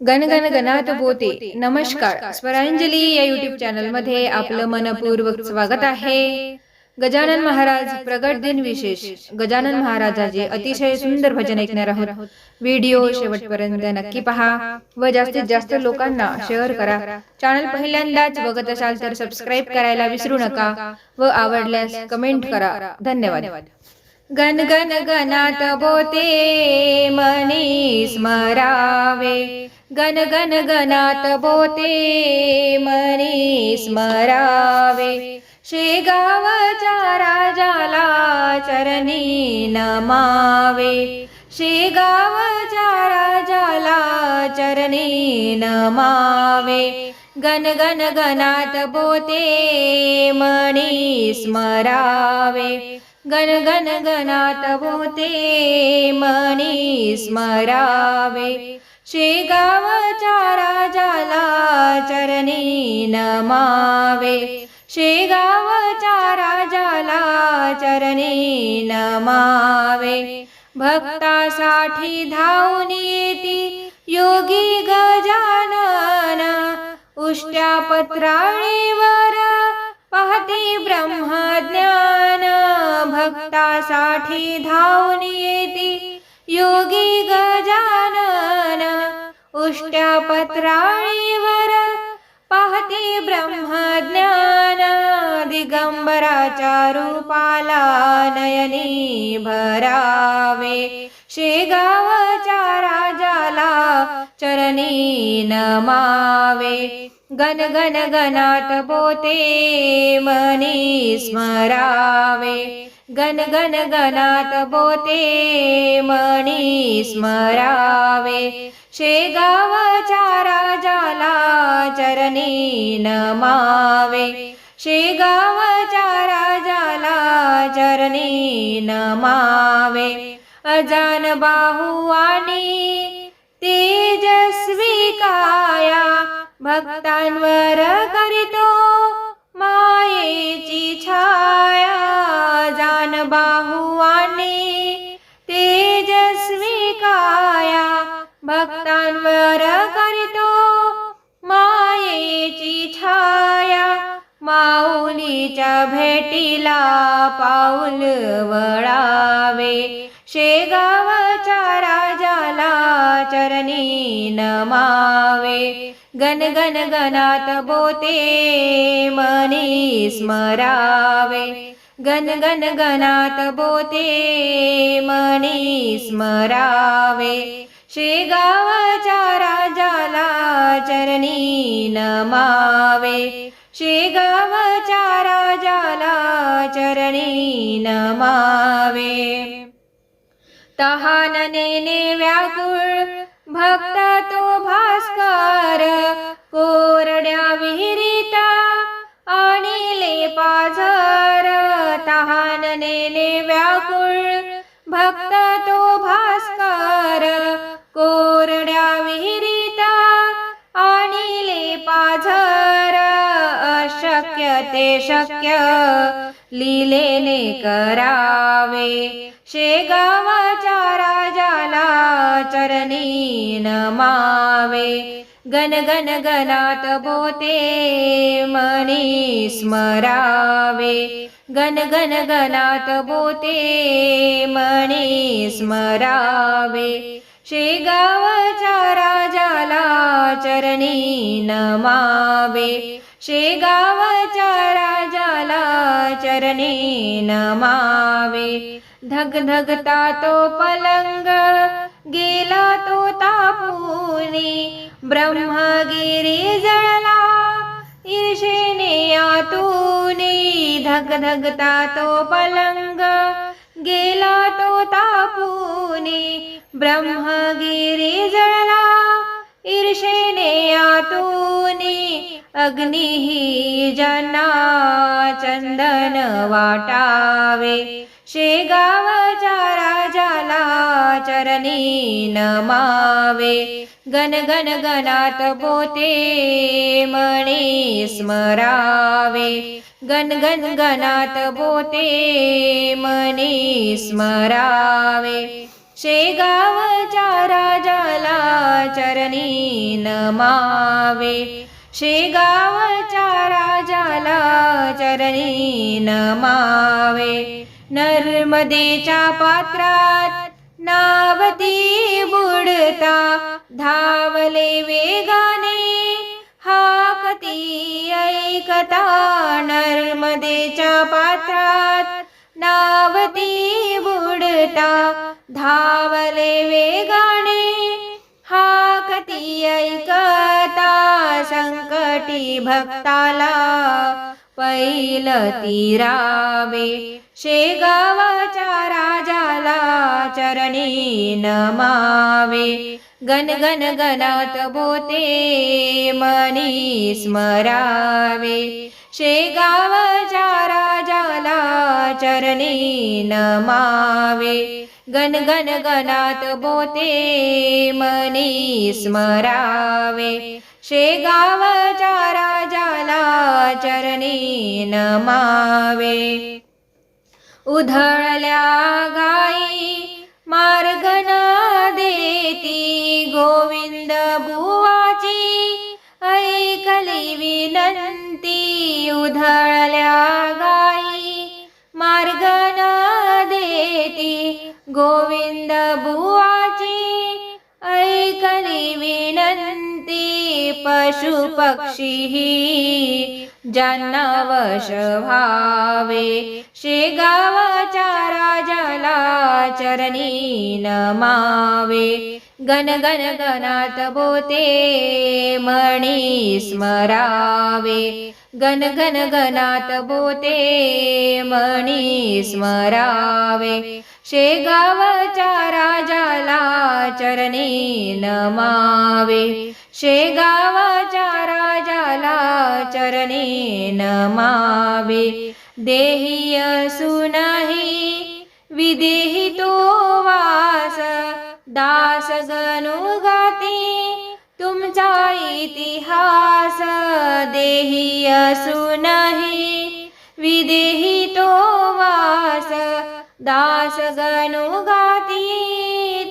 गण गण गणात बोते नमस्कार. स्वरांजली या युट्यूब चॅनलमध्ये आपलं मनपूर्वक स्वागत आहे. गजानन महाराज प्रगट दिन विशेष. गजानन महाराजाचे अतिशय सुंदर भजन ऐकणार आहोत. व्हिडिओ शेवटपर्यंत नक्की पहा व जास्तीत जास्त लोकांना शेअर करा. चॅनल पहिल्यांदाच बघत असाल तर सबस्क्राईब करायला विसरू नका व आवडल्यास कमेंट करा. धन्यवाद. गण गण गणात बोते मनी स्मरावे गण गण गणात बोते मनी स्मरावे. शेगावच्या राजाला चरणी नमावे. शेगावच्या राजाला चरणी नमावे. गण गण गणात बोते मणी स्मरावे. गण गण गणात बोते मणी स्मरावे. शेगावच्या राजाला चरणी नमावे. शेगावच्या राजाला चरणी नमावे. भक्तासाठी धावून येती योगी गजानन. उष्ट्या पत्राळीवर पाहते ब्रह्मज्ञान. भक्तासाठी धावून येती योगी गजानन. उष्ट्या पत्राळीवर पाहते ब्रह्मज्ञान दिगंबराच्या रूपाला नयनी भरावे. शेगावच्या राजाला चरणी नमावे. गण गण गणात बोते मनी स्मरावे. गण गण गणात बोते मणी स्मरावे. शेगावच्या राजाला चरणी नमावे. शेगावच्या राजाला चरणी नमावे. अजान बाहू आणि तेजस्वी काया भक्तांवर करितो. माऊलीच्या भेटीला पाऊल वळावे. शेगावच्या राजाला चरणी नमावे. गण गण गणात बोते मनी स्मरावे. गण गण गणात बोते मनी स्मरावे. शेगावच्या राजाला चरणी नमावे. शेगावच्या राजाला चरणी नमावे. तहानने व्याकुळ भक्त तो भास्कर कोरड्या विहिरीता आणि लेपाझर. तहानने व्याकुळ भक्त तो ते शक्य लिलेने करावे. शेगावाच्या राजाला चरणी नमावे. गण गण गणात बोते मनी स्मरावे. गण गण गणात बोते मनी स्मरावे. शेगावच्या राजाला चरणी नमावे. शेगावच्या राजाला चरणे नमावे. धग धगता तो पलंग गेला तो तापुनी. ब्रह्मगिरी जळला ईर्षेने आतूने. धग धगता तो पलंग गेला तो तापुनी. ब्रह्मगिरी जळला ईर्षेने आतुनी. अग्नि जना चंदन वाटावे। शेगावच्या राजाला चरणी नमावे। गण गण गणात पोते मणी स्मरावे। गण गण गणात पोते मनी स्मरावे। शेगावच्या राजाला चरणी नमावे। शेगावच्या राजाला चरणी नमावे. नर्मदेच्या पात्रात नावती बुडता. धावले वेगाने हाकती ऐकता. नर्मदेच्या पात्रात नावती बुडता. धावले वेगाने हाकती ऐकता. संकटी भक्ताला पैल तीरावे. शेगावाच्या राजाला चरणी नमावे. गण गण गणात बोते मनी स्मरावे. शेगावच्या राजाला चरणी नमावे. गण गण गणात बोते मनी स्मरावे. शेगावच्या राजाला चरणी नमावे. उधळल्या गाई मार्गना देती गोविंद बुवाची. ऐकली विनंती उधळल्या गाई मार्गना देती गोविंद बुवा पशु पक्षी ज्यांना वश व्हावे शेगावच्या राजाला चरणी नमावे. गण गण गणात बोते मणी स्मरावे. गण गण गणात बोते मणी स्मरावे. शेगावच्या राजाला चरणी नमावे. शेगावाच्या राजाला चरणी नमावे. देही सुनही विदेही तो वास. दास गनुगाती तुमचा इतिहास. देही सुनही विदेही तो वास. दास गनुगाती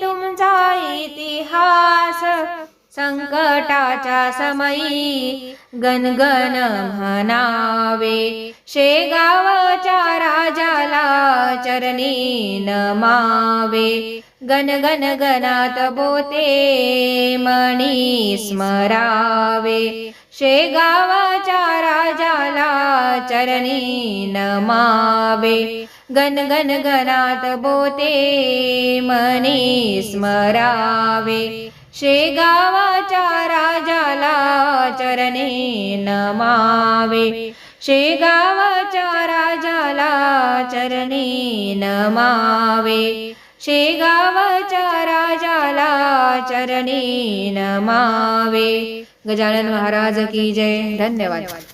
तुमचा इतिहास. संकटाच्या समयी गणगण म्हणावे. शेगावच्या राजाला चरणी नमावे. गण गण गणात बोते मणी स्मरावे. शेगावच्या राजाला चरणी नमावे. गण गण गणात बोते मणी स्मरावे. शेगावाच्या राजाला चरणे नमावे. शेगावाच्या राजाला चरणी नमावे. शेगावाच्या राजाला चरणे नमावे. गजानन महाराज की जय. धन्यवाद.